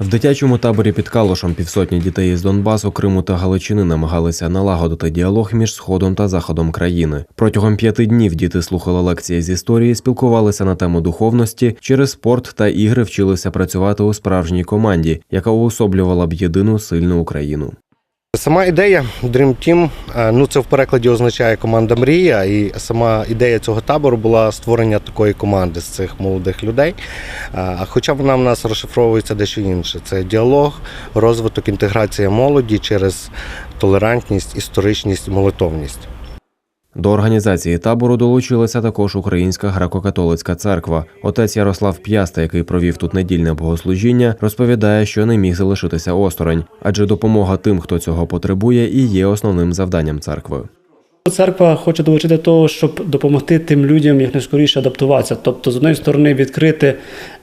В дитячому таборі під Калушем півсотні дітей із Донбасу, Криму та Галичини намагалися налагодити діалог між сходом та заходом країни. Протягом п'яти днів діти слухали лекції з історії, спілкувалися на тему духовності, через спорт та ігри вчилися працювати у справжній команді, яка уособлювала б єдину сильну Україну. Сама ідея Dream Team, е, ну це в перекладі означає команда мрія, і сама ідея цього табору була створення такої команди з цих молодих людей. Е, хоча вона в нас розшифровується дещо інше. Це діалог, розвиток, інтеграція молоді через толерантність, історичність, молитовність. До організації табору долучилася також Українська греко-католицька церква. Отець Ярослав П'яста, який провів тут недільне богослужіння, розповідає, що не міг залишитися осторонь, адже допомога тим, хто цього потребує, і є основним завданням церкви. Церква хоче долучити до того, щоб допомогти тим людям якнайскоріше адаптуватися. Тобто, з однієї сторони, відкрити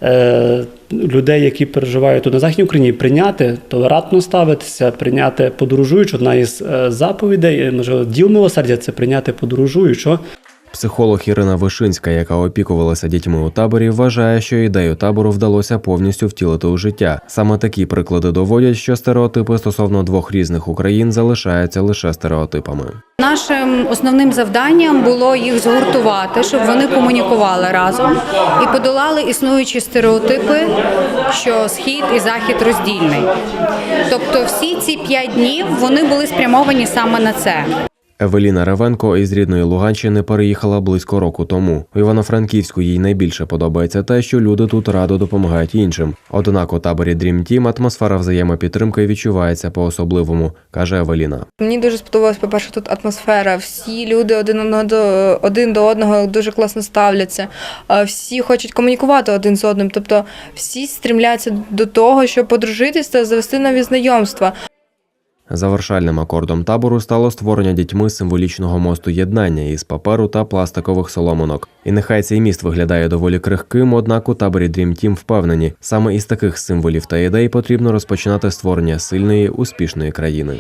е, людей, які переживають тут на Західній Україні, прийняти, толерантно ставитися, прийняти подорожуючу. Одна із е, заповідей, е, можливо, діл милосердя це прийняти подорожуючого. Психолог Ірина Вишинська, яка опікувалася дітьми у таборі, вважає, що ідею табору вдалося повністю втілити у життя. Саме такі приклади доводять, що стереотипи стосовно двох різних Україн залишаються лише стереотипами. Нашим основним завданням було їх згуртувати, щоб вони комунікували разом і подолали існуючі стереотипи, що схід і захід роздільний. Тобто, всі ці п'ять днів вони були спрямовані саме на це. Евеліна Ревенко із рідної Луганщини переїхала близько року тому. У Івано-Франківську їй найбільше подобається те, що люди тут радо допомагають іншим. Однак у таборі Dream Team атмосфера взаємопідтримки відчувається по-особливому, каже Евеліна. Мені дуже сподобалось, по-перше, тут атмосфера. Всі люди один до один до одного дуже класно ставляться. Всі хочуть комунікувати один з одним. Тобто всі стрімляться до того, щоб подружитися та завести нові знайомства. Завершальним акордом табору стало створення дітьми символічного мосту єднання із паперу та пластикових соломонок. І нехай цей міст виглядає доволі крихким, однак у таборі Dream Team впевнені, саме із таких символів та ідей потрібно розпочинати створення сильної, успішної країни.